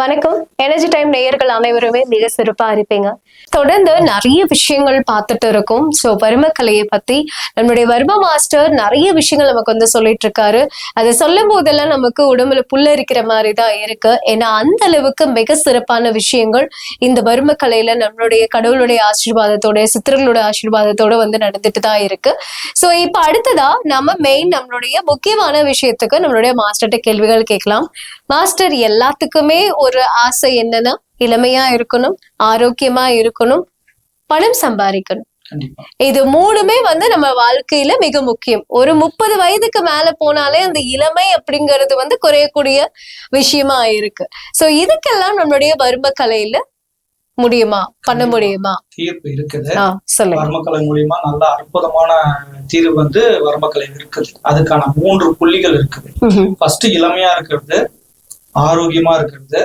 வணக்கம். Energy time நேயர்கள் அனைவருமே மிக சிறப்பா இருப்பீங்க. தொடர்ந்து நிறைய விஷயங்கள் பார்த்துட்டு இருக்கோம். ஸோ வருமக்கலையை பத்தி நம்மளுடைய வர்ம மாஸ்டர் நிறைய விஷயங்கள் நமக்கு வந்து சொல்லிட்டு இருக்காரு. அதை சொல்லும் போதெல்லாம் நமக்கு உடம்புல புல்லரிக்கிற மாதிரி தான் இருக்கு. ஏன்னா அந்த அளவுக்கு மிக சிறப்பான விஷயங்கள் இந்த வர்மக்கலையில நம்மளுடைய கடவுளுடைய ஆசீர்வாதத்தோட சித்தர்களோட ஆசீர்வாதத்தோட வந்து நடந்துட்டு தான் இருக்கு. ஸோ இப்போ அடுத்ததா நம்ம மெயின் நம்மளுடைய முக்கியமான விஷயத்துக்கு நம்மளுடைய மாஸ்டர்கிட்ட கேள்விகள் கேட்கலாம். மாஸ்டர் எல்லாத்துக்குமே ஒரு ஆசை என்னன்னா இளமையா இருக்கணும் ஆரோக்கியமா இருக்கணும் பணம் சம்பாதிக்கணும். இது மூணுமே வந்து நம்ம வாழ்க்கையில மிக முக்கியம். ஒரு முப்பது வயதுக்கு மேல போனாலே அந்த இளமை அப்படிங்கிறது வந்து குறையக்கூடிய விஷயமா இருக்கு. சோ இதுக்கெல்லாம் நம்மளுடைய வர்ம கலையில முடியுமா? பண்ண முடியுமா? தீர்ப்பு இருக்குது. வர்மக்கலை மூலியமா நல்ல அற்புதமான தீர்வு வந்து வர்மக்கலை இருக்குது. அதுக்கான மூன்று புள்ளிகள் இருக்குது. ஃபர்ஸ்ட் இளமையா இருக்கிறது. ஆரோக்கியமா இருக்கிறது.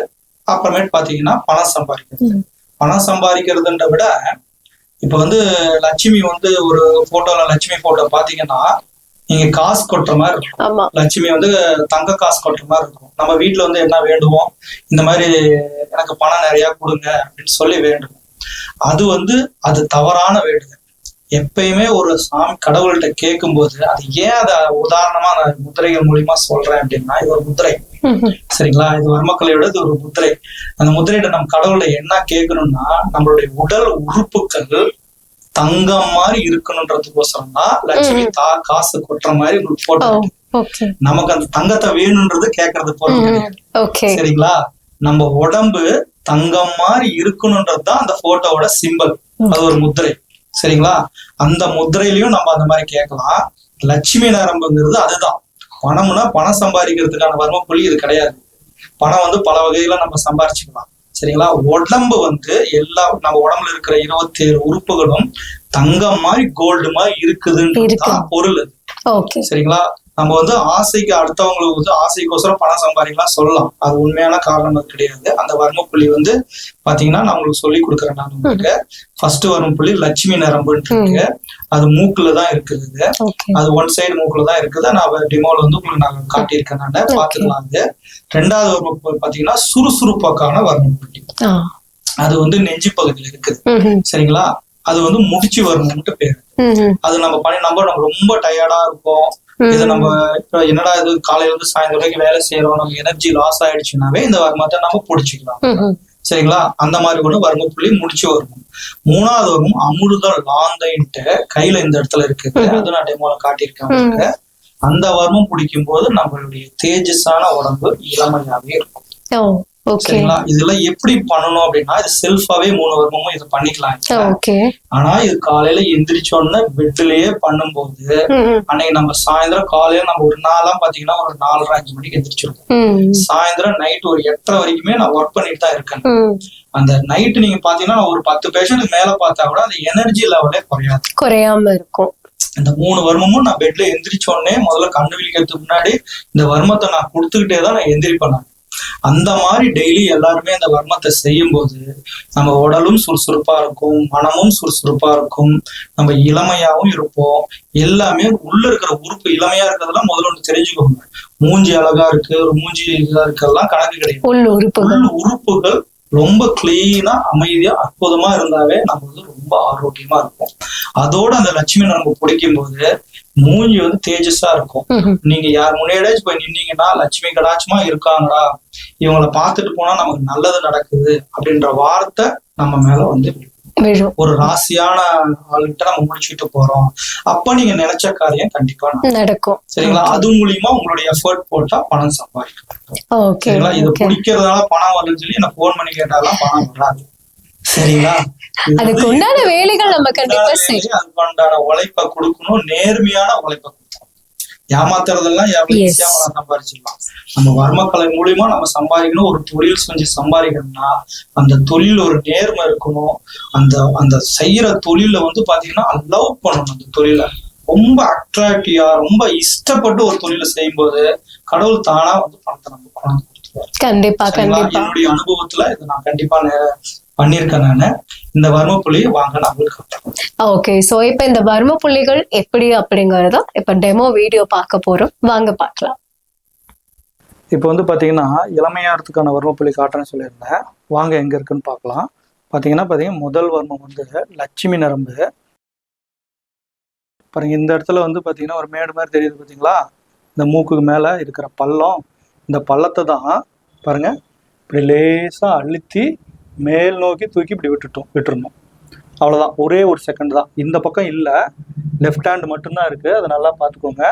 அப்புறமேட்டு பாத்தீங்கன்னா பணம் சம்பாதிக்கிறது. பணம் சம்பாதிக்கிறதுன்ற விட இப்ப வந்து லட்சுமி வந்து ஒரு போட்டோல லட்சுமி போட்டோ பாத்தீங்கன்னா நீங்க காசு கொட்டுற மாதிரி இருக்கும். லட்சுமி வந்து தங்க காசு கொட்டுற மாதிரி இருக்கும். நம்ம வீட்ல வந்து என்ன வேண்டுவோம்? இந்த மாதிரி எனக்கு பணம் நிறைய கொடுங்க அப்படின்னு சொல்லி வேண்டுவோம். அது வந்து அது தவறான வேண்டுதல். எப்பயுமே ஒரு சாமி கடவுள்கிட்ட கேட்கும்போது அது ஏன் அதை உதாரணமா நான் முத்திரைகள் மூலியமா சொல்றேன் அப்படின்னா இது ஒரு முத்திரை. சரிங்களா? இது வர்மக்கலையோட இது ஒரு முத்திரை. அந்த முத்திரையிட்ட நம்ம கடவுள்கிட்ட என்ன கேட்கணும்னா நம்மளுடைய உடல் உறுப்புகள் தங்கம் மாதிரி இருக்கணுன்றதுக்கோசரம் தான் லட்சுமி தா காசு கொட்டுற மாதிரி உங்களுக்கு போட்டோ நமக்கு அந்த தங்கத்தை வேணும்ன்றது கேட்கறது போல சரிங்களா? நம்ம உடம்பு தங்கம் மாதிரி இருக்கணும்ன்றது தான் அந்த போட்டோவோட சிம்பல் அது ஒரு முத்திரை. சரிங்களா? அந்த முத்திரையிலயும் நம்ம அந்த மாதிரி கேட்கலாம். லட்சுமி நரம்புங்கிறது அதுதான். பணம்னா பணம் சம்பாதிக்கிறதுக்கான வர்ம புள்ளி இது கிடையாது. பணம் வந்து பல வகையில நம்ம சம்பாரிச்சுக்கலாம். சரிங்களா? உடம்பு வந்து எல்லா நம்ம உடம்புல இருக்கிற இருபத்தி ஏழு உறுப்புகளும் தங்கம் மாதிரி கோல்டு மாதிரி இருக்குதுன்றது இருக்கு. தான் பொருள் சரிங்களா? நம்ம வந்து ஆசைக்கு அடுத்தவங்களுக்கு வந்து ஆசைக்கோசரம் பணம் சம்பாதிக்கலாம் சொல்லலாம். அது உண்மையான காரணம் அது கிடையாது. அந்த வர்ம புள்ளி வந்து பாத்தீங்கன்னா நான் உங்களுக்கு சொல்லி கொடுக்குறேன் நான் உங்களுக்கு. ஃபர்ஸ்ட் வரும் புள்ளி லட்சுமி நரம்புன்னு இருக்கு. அது மூக்குல தான் இருக்குது. அது ஒன் சைடு மூக்குல தான் இருக்குது. நான் டிமோல வந்து உங்களுக்கு நான் காட்டியிருக்கேன் நான். பாத்துக்கலாம் அது. ரெண்டாவது வர்ம புள்ளி பாத்தீங்கன்னா சுறுசுறுப்பாக்கான வர்ம புள்ளி அது வந்து நெஞ்சு பகுதியில் இருக்குது. சரிங்களா? அது வந்து முடிச்சு வரணும்ட்டு பேரு. அது நம்ம பண்ணி நம்ம ரொம்ப டயர்டா இருப்போம். இது நம்ம என்னடா இது காலையில இருந்து சாயந்தரம் வரைக்கும் வேலை செய்யறோம் நம்ம எனர்ஜி லாஸ் ஆயிடுச்சுனாவே இந்த வர்மத்தை நம்ம பிடிச்சிக்கலாம். சரிங்களா? அந்த மாதிரி கூட வர்ம புள்ளி முடிச்சு வரும் மூணாவது வரும் அமிர்த லாந்தைன்ட்டு கையில இந்த இடத்துல இருக்குது அது நான் டெமோல காட்டியிருக்கேன் அந்த வர்மம் பிடிக்கும் போது நம்மளுடைய தேஜஸான உடம்பு இளமையாவே இருக்கும். சரிங்களா இதெல்லாம் எப்படி பண்ணணும் அப்படின்னா இது செல்ஃபாவே மூணு வர்மமும் இது பண்ணிக்கலாம் ஆனா இது காலையில எந்திரிச்ச உடனே பெட்லயே பண்ணும்போது. அன்னைக்கு நம்ம சாயந்தரம் காலையில நம்ம ஒரு நாளாம் பாத்தீங்கன்னா ஒரு நாலரை அஞ்சு மணிக்கு எந்திரிச்சிருக்கோம். சாயந்தரம் நைட் ஒரு எட்டரை வரைக்குமே நான் ஒர்க் பண்ணிட்டு தான் இருக்கேன். அந்த நைட் நீங்க பாத்தீங்கன்னா நான் ஒரு பத்து பேஷண்ட் மேல பார்த்தா கூட அந்த எனர்ஜி லெவலே குறையாது குறையாம இருக்கும் இந்த மூணு வருமமும் நான் பெட்ல எந்திரிச்ச உடனே முதல்ல கண்ணு விழிக்கிறதுக்கு முன்னாடி இந்த வர்மத்தை நான் கொடுத்துக்கிட்டே தான் நான் எந்திரிப்பேன். அந்த மாதிரி டெய்லி எல்லாருமே அந்த வர்மத்தை செய்யும் போது நம்ம உடலும் சுறுசுறுப்பா இருக்கும் மனமும் சுறுசுறுப்பா இருக்கும் நம்ம இளமையாவும் இருப்போம். எல்லாமே உள்ள இருக்கிற உறுப்பு இளமையா இருக்கிறதெல்லாம் முதல்ல ஒன்று தெரிஞ்சுக்கோங்க. மூஞ்சி அழகா இருக்கு ஒரு மூஞ்சி இதா இருக்கெல்லாம் கணக்கு கிடையாது. உறுப்புகள் ரொம்ப கிளீனா அமைதியா அற்புதமா இருந்தாவே நம்ம வந்து ரொம்ப ஆரோக்கியமா இருப்போம். அதோட அந்த லட்சுமி நம்ம பிடிக்கும் போது மூஞ்சி வந்து தேஜஸா இருக்கும். நீங்க யார் முன்னாடியாச்சும் போய் நின்னீங்கன்னா லட்சுமி கடாட்சமா இருக்காங்கடா. இவங்கள பார்த்துட்டு போனா நமக்கு நல்லது நடக்குது அப்படின்ற வார்த்தை நம்ம மேல வந்து ஒரு ராசியான ஆளுகிட்ட நம்ம முடிச்சுட்டு போறோம். அப்ப நீங்க நினைச்ச காரியம் கண்டிப்பா நடக்கும். சரிங்களா? அது மூலியமா உங்களுடைய எஃபர்ட் போட்டா பணம் சரிங்களா? இது ஓகே. பிடிக்கிறதுனால பணம் வருதுன்னு சொல்லி என்ன போன் பண்ணி கேட்டாலாம் பணம் வராது. சரிங்களா? அதுக்கு உண்டான வேலைகள் நம்ம கண்டிப்பா அதுக்கு உண்டான உழைப்பை கொடுக்கணும். நேர்மையான உழைப்பை ஏமாத்துறதெல்லாம் எவ்வளவு Yes. ஈஸியா நம்ம சம்பாதிச்சிடலாம் நம்ம வர்மக்கலை மூலியமா நம்ம சம்பாதிக்கணும். ஒரு தொழில் செஞ்சு சம்பாதிக்கணும்னா அந்த தொழில் ஒரு நேர்மை இருக்கணும். அந்த அந்த செய்யற தொழில வந்து பாத்தீங்கன்னா லவ் பண்ணணும் அந்த தொழிலை. ரொம்ப அட்ராக்டிவா ரொம்ப இஷ்டப்பட்டு ஒரு தொழிலை செய்யும்போது கடவுள் தானா வந்து பணத்தை நம்ம கொண்டாந்து கொடுத்துருவாரு. கண்டிப்பா? கண்டிப்பா. என்னுடைய அனுபவத்துல இதை நான் கண்டிப்பா பண்ணியிருக்கேன் நானு. இந்த வர்ம புள்ளியை வாங்க காட்டுறேன். ஓகே சோ இப்ப இந்த வர்ம புள்ளிகள் எப்படி அப்படிங்கறத இப்ப டெமோ வீடியோ பார்க்க போறோம். வாங்க பார்க்கலாம். இப்போ வந்து பார்த்தீங்கன்னா இளமையாரத்துக்கான வர்மப்புள்ளி காட்டுறேன்னு சொல்லியிருந்தேன். வாங்க எங்கே இருக்குன்னு பார்க்கலாம். பார்த்தீங்கன்னா பார்த்தீங்கன்னா முதல் வர்மம் வந்து லட்சுமி நரம்பு பாருங்க இந்த இடத்துல வந்து பார்த்தீங்கன்னா ஒரு மேடு மாதிரி தெரியுது பார்த்தீங்களா இந்த மூக்குக்கு மேலே இருக்கிற பள்ளம். இந்த பள்ளத்தை தான் பாருங்க இப்படி லேசாக அழுத்தி மேல் நோக்கி தூக்கி இப்படி விட்டுட்டோம் விட்டுறணும். அவ்வளோதான் ஒரே ஒரு செகண்ட் தான். இந்த பக்கம் இல்லை. லெஃப்ட் ஹேண்ட் மட்டும்தான் இருக்குது அதை நல்லா பார்த்துக்கோங்க.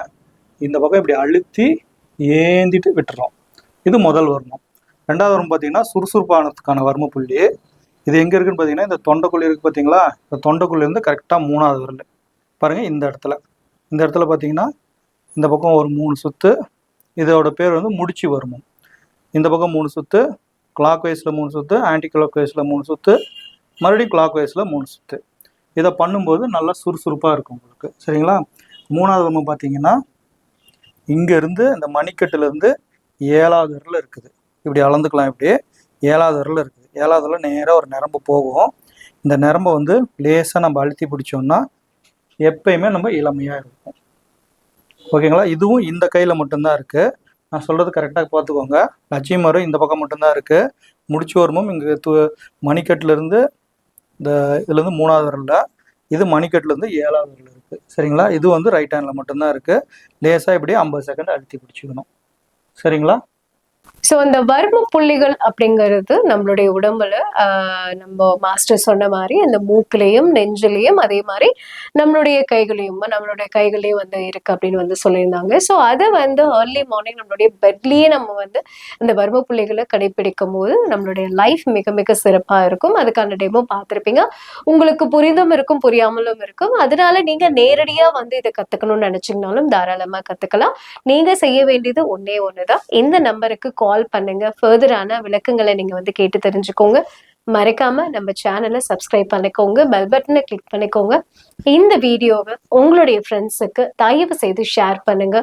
இந்த பக்கம் இப்படி அழுத்தி ஏந்திட்டு விட்டுறோம். இது முதல் வர்ணம் ரெண்டாவது வரும் பார்த்தீங்கன்னா சுறுசுறுப்பானதுக்கான வர்ம புள்ளி. இது எங்கே இருக்குன்னு பார்த்தீங்கன்னா இந்த தொண்டைக்குள்ளி இருக்குது பார்த்தீங்களா இந்த தொண்டைக்குள்ளி இருந்து கரெக்டாக மூணாவது வரல. பாருங்கள் இந்த இடத்துல. இந்த இடத்துல பார்த்தீங்கன்னா இந்த பக்கம் ஒரு மூணு சுற்று இதோட பேர் வந்து முடிச்சு வருமம் இந்த பக்கம் மூணு சுத்து கிளாக் வைஸில் மூணு சுத்து ஆன்டி கிளாக் வைஸில் மூணு சுற்று மறுபடியும் கிளாக் வைஸில் மூணு சுற்று இதை பண்ணும்போது நல்லா சுறுசுறுப்பாக இருக்கும் உங்களுக்கு. சரிங்களா? மூணாவது வர்மம் பார்த்தீங்கன்னா இங்கேருந்து இந்த மணிக்கட்டுலேருந்து ஏழாவது வரல இருக்குது. இப்படி அளந்துக்கலாம் இப்படி ஏழாவது வரல இருக்குது. ஏழாவதுல நேராக ஒரு நரம்பு போகும். இந்த நரம்பை வந்து லேசாக நம்ம அழுத்தி பிடிச்சோம்னா எப்பயுமே நம்ம இளமையாக இருக்கும் ஓகேங்களா? இதுவும் இந்த கையில் மட்டும்தான் இருக்குது நான் சொல்கிறது கரெக்டாக பார்த்துக்கோங்க. லட்சுமி மரம் இந்த பக்கம் மட்டும்தான் இருக்குது முடிச்சு வருமும் இங்கே து மணிக்கட்டிலேருந்து இந்த இதுலேருந்து மூணாவது வரல இது மணிக்கட்டிலேருந்து ஏழாவது வரல இருக்குது சரிங்களா? இது வந்து ரைட் ஹேண்டில் மட்டும்தான் இருக்குது லேசாக இப்படி ஐம்பது செகண்ட் அழுத்தி பிடிச்சிக்கணும். சரிங்களா? ஸோ அந்த வர்ம புள்ளிகள் அப்படிங்கிறது நம்மளுடைய உடம்புல நம்ம மாஸ்டர் சொன்ன மாதிரி அந்த மூக்கிலையும் நெஞ்சிலையும் அதே மாதிரி நம்மளுடைய கைகளையும் நம்மளுடைய கைகளையும் வந்து இருக்கு அப்படின்னு வந்து சொல்லியிருந்தாங்க. ஸோ அதை வந்து ஏர்லி மார்னிங் நம்மளுடைய பெட்லேயே நம்ம வந்து அந்த வர்ம புள்ளிகளை கடைபிடிக்கும் போது நம்மளுடைய லைஃப் மிக மிக சிறப்பாக இருக்கும். அதுக்கான டெமோ பார்த்துருப்பீங்க. உங்களுக்கு புரிந்தும் இருக்கும் புரியாமலும் இருக்கும். அதனால நீங்கள் நேரடியாக வந்து இதை கற்றுக்கணும்னு நினச்சிங்கனாலும் தாராளமாக கற்றுக்கலாம் நீங்கள் செய்ய வேண்டியது ஒன்றே ஒன்று தான் இந்த நம்பருக்கு கால் கால் பண்ணுங்க. ஃபர்தரான விளக்கங்களை நீங்க வந்து கேட்டு தெரிஞ்சுக்கோங்க. மறக்காம நம்ம சேனலை சப்ஸ்கிரைப் பண்ணிக்கோங்க. பெல் பட்டனை கிளிக் பண்ணிக்கோங்க. இந்த வீடியோவை உங்களுடைய ஃப்ரெண்ட்ஸுக்கு தயவு செய்து ஷேர் பண்ணுங்க.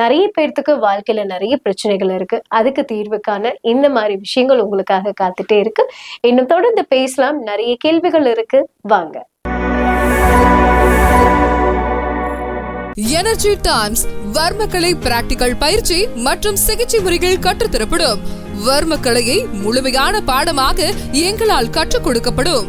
நிறைய பேர்த்துக்கு வாழ்க்கையில நிறைய பிரச்சனைகள் இருக்கு. அதுக்கு தீர்வுக்கான இந்த மாதிரி விஷயங்கள் உங்களுக்காக காத்துட்டே இருக்கு. இன்னும் தொடர்ந்து பேசலாம். நிறைய கேள்விகள் இருக்கு. வாங்க. எனர்ஜி டைம்ஸ் வர்மக்கலை பிராக்டிகல் பயிற்சி மற்றும் சிகிச்சை முறைகள் கற்றுத்தரப்படும் வர்மக்கலையை முழுமையான பாடமாக எங்களால் கற்றுக் கொடுக்கப்படும்.